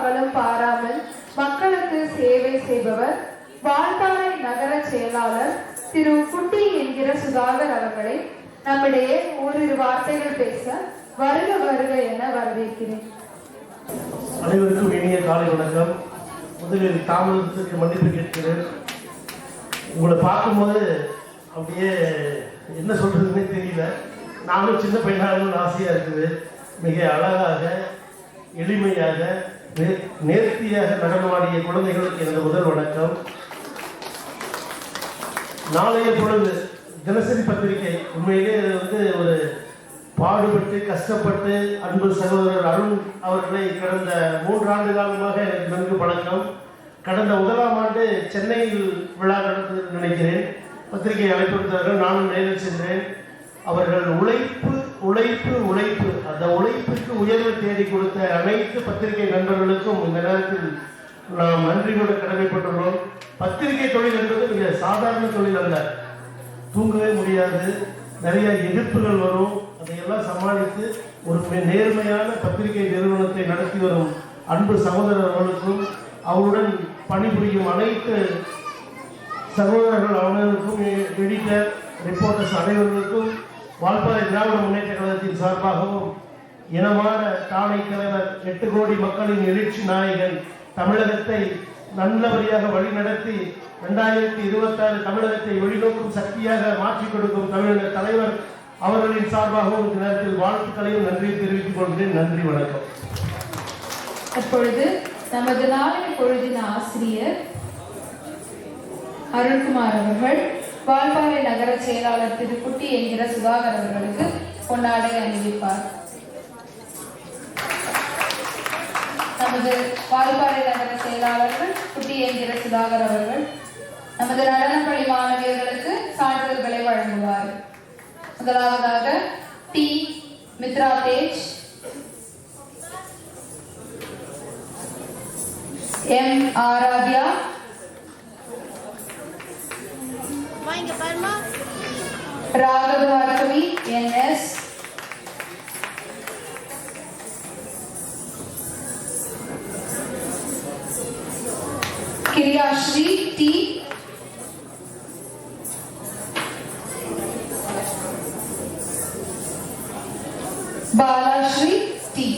பகலும் பாராமல் மக்களுக்கு சேவை செய்பவர் வாழ்த்தாளை நகர செயலாளர் திரு குட்டி என்கிற சுதாகர் அவர்களை நம்மிடையே ஓரிரு வார்த்தைகள் பேச வருக வருக என வரவேற்கிறேன். அனைவருக்கும் இனிய காலை வணக்கம். முதலில் தாமதத்துக்கு மன்னிப்பு கேட்கிறேன். உங்களை பார்க்கும்போது அப்படியே என்ன சொல்றதுன்னே தெரியல. நானும் சின்ன பையனாக ஆசையாக இருக்குது. மிக அழகாக எளிமையாக நே- நேர்த்தியாக நடனமாடிய குழந்தைகளுக்கு எனது முதல் வணக்கம். நாளைய பொழுது தினசரி பத்திரிகை. உண்மையிலே இது வந்து ஒரு பாடுபட்டு கஷ்டப்பட்டு அன்பு சகோதரர் அருண் அவர்களை கடந்த மூன்றாண்டு காலமாக எனக்கு நன்கு பழக்கம். கடந்த முதலாம் ஆண்டு சென்னையில் விழா நடந்தது நினைக்கிறேன். பத்திரிகை அழைப்பு நானும் நேரில் சென்றேன். அவர்கள் உழைப்பு உழைப்பு உழைப்பு. அந்த உழைப்புக்கு உயர்வு தேடி கொடுத்த அனைத்து பத்திரிகை நண்பர்களுக்கும் இந்த நேரத்தில் நாம் நன்றியோடு கடமைப்பட்டுள்ளோம். பத்திரிகை தொழில் என்பது மிக சாதாரண தொழில் அல்ல. தூங்கவே முடியாது. நிறைய எதிர்ப்புகள் வரும். அதையெல்லாம் சமாளித்து ஒரு நேர்மையான பத்திரிகை நிறுவனத்தை நடத்தி வரும் அன்பு சகோதரர்களுக்கும் அவருடன் பணிபுரியும் அனைத்து சகோதரர்கள் அவர்களுக்கும் எடிட்டர் ரிப்போர்ட்டர்ஸ் அனைவர்களுக்கும் வால்பாறை திராவிட முன்னேற்ற கழகத்தின் சார்பாகவும் இனமான தானை தலைவர் எட்டு கோடி மக்களின் எழுச்சி நாயகன் தமிழகத்தை நல்லபடியாக வழிநடத்தி இரண்டாயிரத்தி இருபத்தாறு தமிழகத்தை வெளிநோக்கும் சக்தியாக மாற்றிக் கொடுக்கும் தமிழக தலைவர் அவர்களின் சார்பாகவும் இந்த நேரத்தில் வாழ்த்துக்களையும் நன்றி தெரிவித்துக் கொள்கிறேன். நன்றி வணக்கம். அப்பொழுது நமது நாளைய பொழுதின் ஆசிரியர் அருண்குமார் அவர்கள் வால்பாறை நகர செயலாளர் திரு குட்டி என்கிற சுதாகர் அவர்களுக்கு பொன்னாடை அணிவிப்பார். நமது வால்பாறை நகர செயலாளர்கள் குட்டி என்கிற சுதாகர் அவர்கள் நமது நடனப்பள்ளி மாணவியர்களுக்கு சான்றிதழ்களை வழங்குவார். முதலாவதாக டி. மித்ரா தேஜ். எம். ஆராத்யா राग भार्गवी क्रियाश्री टी टी